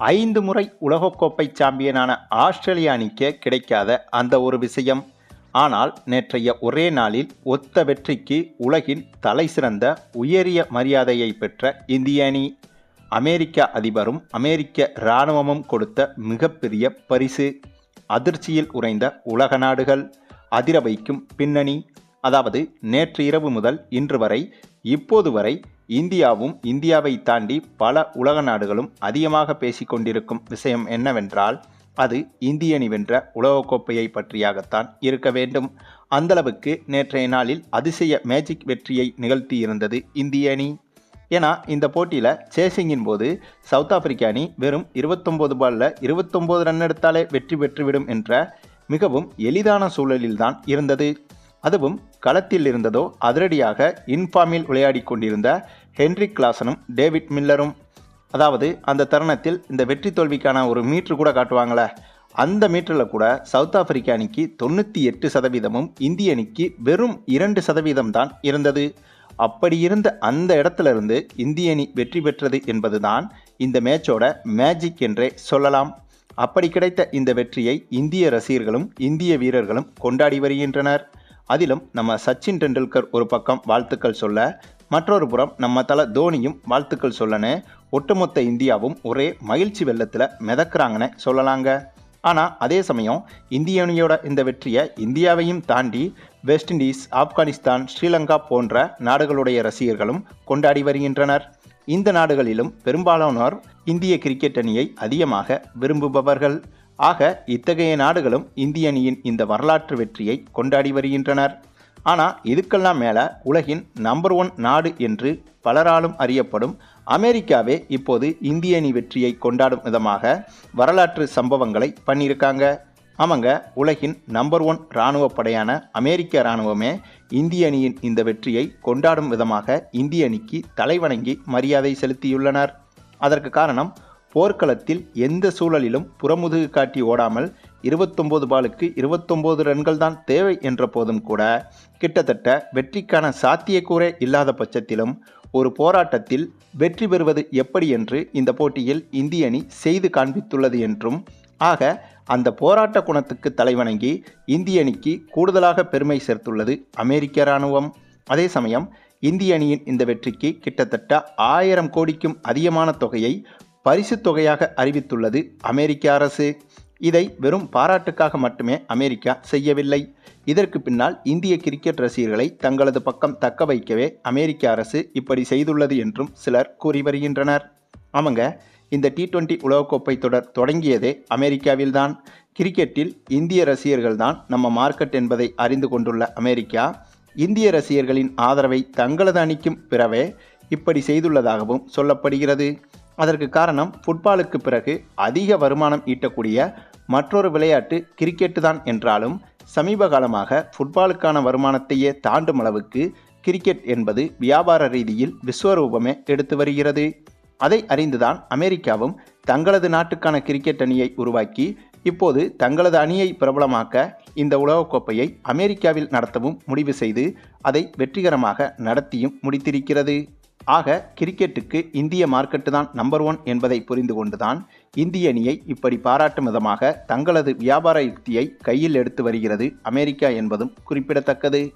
ஐந்து முறை உலகக்கோப்பை சாம்பியனான ஆஸ்திரேலிய அணிக்கு கிடைக்காத அந்த ஒரு விஷயம். ஆனால் நேற்றைய ஒரே நாளில் ஒத்த வெற்றிக்கு உலகின் தலை சிறந்த உயரிய மரியாதையை பெற்ற இந்திய அணி. அமெரிக்க அதிபரும் அமெரிக்க இராணுவமும் கொடுத்த மிகப்பெரிய பரிசு. அதிர்ச்சியில் உறைந்த உலக நாடுகள் அதிர வைக்கும் பின்னணி. அதாவது நேற்று இரவு முதல் இன்று வரை இப்போது வரை இந்தியாவும் இந்தியாவை தாண்டி பல உலக நாடுகளும் அதிகமாக பேசிக்கொண்டிருக்கும் விஷயம் என்னவென்றால் அது இந்திய அணி வென்ற உலகக்கோப்பையை பற்றியாகத்தான் இருக்க வேண்டும். அந்தளவுக்கு நேற்றைய நாளில் அதிசய மேஜிக் வெற்றியை நிகழ்த்தியிருந்தது இந்திய அணி. ஏன்னா இந்த போட்டியில் சேசிங்கின் போது சவுத் ஆப்பிரிக்க அணி வெறும் இருபத்தொம்போது பாலில் இருபத்தொம்போது ரன் எடுத்தாலே வெற்றி பெற்றுவிடும் என்ற மிகவும் எளிதான சூழலில்தான் இருந்தது. அதுவும் களத்தில் இருந்ததோ அதிரடியாக இன்ஃபார்மில் விளையாடி கொண்டிருந்த ஹென்ரிக் கிளாசனும் டேவிட் மில்லரும். அதாவது அந்த தருணத்தில் இந்த வெற்றி தோல்விக்கான ஒரு மீட்ரு கூட காட்டுவாங்களே. அந்த மீட்டரில் கூட சவுத் ஆப்பிரிக்க அணிக்கு தொண்ணூற்றி எட்டு சதவீதமும் இந்திய அணிக்கு வெறும் இரண்டு சதவீதம் தான் இருந்தது. அப்படி இருந்த அந்த இடத்துல இருந்து இந்திய அணி வெற்றி பெற்றது என்பதுதான் இந்த மேட்சோட மேஜிக் என்றே சொல்லலாம். அப்படி கிடைத்த இந்த வெற்றியை இந்திய ரசிகர்களும் இந்திய வீரர்களும் கொண்டாடி வருகின்றனர். அதிலும் நம்ம சச்சின் டெண்டுல்கர் ஒரு பக்கம் வாழ்த்துக்கள் சொல்ல மற்றொரு புறம் நம்ம தல தோனியும் வாழ்த்துக்கள் சொல்லன்னு ஒட்டுமொத்த இந்தியாவும் ஒரே மகிழ்ச்சி வெள்ளத்தில் மிதக்கிறாங்கன்னு சொல்லலாங்க. ஆனால் அதே சமயம் இந்திய அணியோட இந்த வெற்றியை இந்தியாவையும் தாண்டி வெஸ்ட் இண்டீஸ் ஆப்கானிஸ்தான் ஸ்ரீலங்கா போன்ற நாடுகளுடைய ரசிகர்களும் கொண்டாடி வருகின்றனர். இந்த நாடுகளிலும் பெரும்பாலானோர் இந்திய கிரிக்கெட் அணியை அதிகமாக விரும்புபவர்கள். ஆக இத்தகைய நாடுகளும் இந்திய அணியின் இந்த வரலாற்று வெற்றியை கொண்டாடி வருகின்றனர். ஆனால் இதுக்கெல்லாம் மேலே உலகின் நம்பர் ஒன் நாடு என்று பலராலும் அறியப்படும் அமெரிக்காவே இப்போது இந்திய அணி வெற்றியை கொண்டாடும் விதமாக வரலாற்று சம்பவங்களை பண்ணியிருக்காங்க. ஆமாங்க உலகின் நம்பர் ஒன் இராணுவ படையான அமெரிக்க இராணுவமே இந்திய அணியின் இந்த வெற்றியை கொண்டாடும் விதமாக இந்திய அணிக்கு தலைவணங்கி மரியாதை செலுத்தியுள்ளனர். அதற்கு காரணம் போர்க்களத்தில் எந்த சூழலிலும் புறமுதுகு காட்டி ஓடாமல் இருபத்தொம்போது பாலுக்கு இருபத்தொம்போது ரன்கள் தான் தேவை என்ற போதும் கூட கிட்டத்தட்ட வெற்றிக்கான சாத்தியக்கூறே இல்லாத பட்சத்திலும் ஒரு போராட்டத்தில் வெற்றி பெறுவது எப்படி என்று இந்த போட்டியில் இந்திய அணி செய்து காண்பித்துள்ளது என்றும் ஆக அந்த போராட்ட குணத்துக்கு தலைவணங்கி இந்திய அணிக்கு கூடுதலாக பெருமை சேர்த்துள்ளது அமெரிக்க இராணுவம். அதே சமயம் இந்திய அணியின் இந்த வெற்றிக்கு கிட்டத்தட்ட ஆயிரம் கோடிக்கும் அதிகமான தொகையை பரிசு தொகையாக அறிவித்துள்ளது அமெரிக்க அரசு. இதை வெறும் பாராட்டுக்காக மட்டுமே அமெரிக்கா செய்யவில்லை. இதற்கு பின்னால் இந்திய கிரிக்கெட் ரசிகர்களை தங்களது பக்கம் தக்க வைக்கவே அமெரிக்க அரசு இப்படி செய்துள்ளது என்றும் சிலர் கூறி வருகின்றனர். ஆமாங்க இந்த டி டுவெண்ட்டி உலகக்கோப்பை தொடர் தொடங்கியதே அமெரிக்காவில்தான். கிரிக்கெட்டில் இந்திய ரசிகர்கள் தான் நம்ம மார்க்கெட் என்பதை அறிந்து கொண்டுள்ள அமெரிக்கா இந்திய ரசிகர்களின் ஆதரவை தங்களது அணிக்கும் பிறவே இப்படி செய்துள்ளதாகவும் சொல்லப்படுகிறது. அதற்கு காரணம் ஃபுட்பாலுக்கு பிறகு அதிக வருமானம் ஈட்டக்கூடிய மற்றொரு விளையாட்டு கிரிக்கெட்டு தான் என்றாலும் சமீப காலமாக ஃபுட்பாலுக்கான வருமானத்தையே தாண்டும் அளவுக்கு கிரிக்கெட் என்பது வியாபார ரீதியில் விஸ்வரூபமே எடுத்து வருகிறது. அதை அறிந்துதான் அமெரிக்காவும் தங்களது நாட்டுக்கான கிரிக்கெட் அணியை உருவாக்கி இப்போது தங்களது அணியை பிரபலமாக்க இந்த உலகக்கோப்பையை அமெரிக்காவில் நடத்தவும் முடிவு செய்து அதை வெற்றிகரமாக நடத்தியும் முடித்திருக்கிறது. ஆக கிரிக்கெட்டுக்கு இந்திய மார்க்கெட்டு தான் நம்பர் ஒன் என்பதை புரிந்து கொண்டுதான் இந்திய அணியை இப்படி பாராட்டும் விதமாக தங்களது வியாபார யுக்தியை கையில் எடுத்து வருகிறது அமெரிக்கா என்பதும் குறிப்பிடத்தக்கது.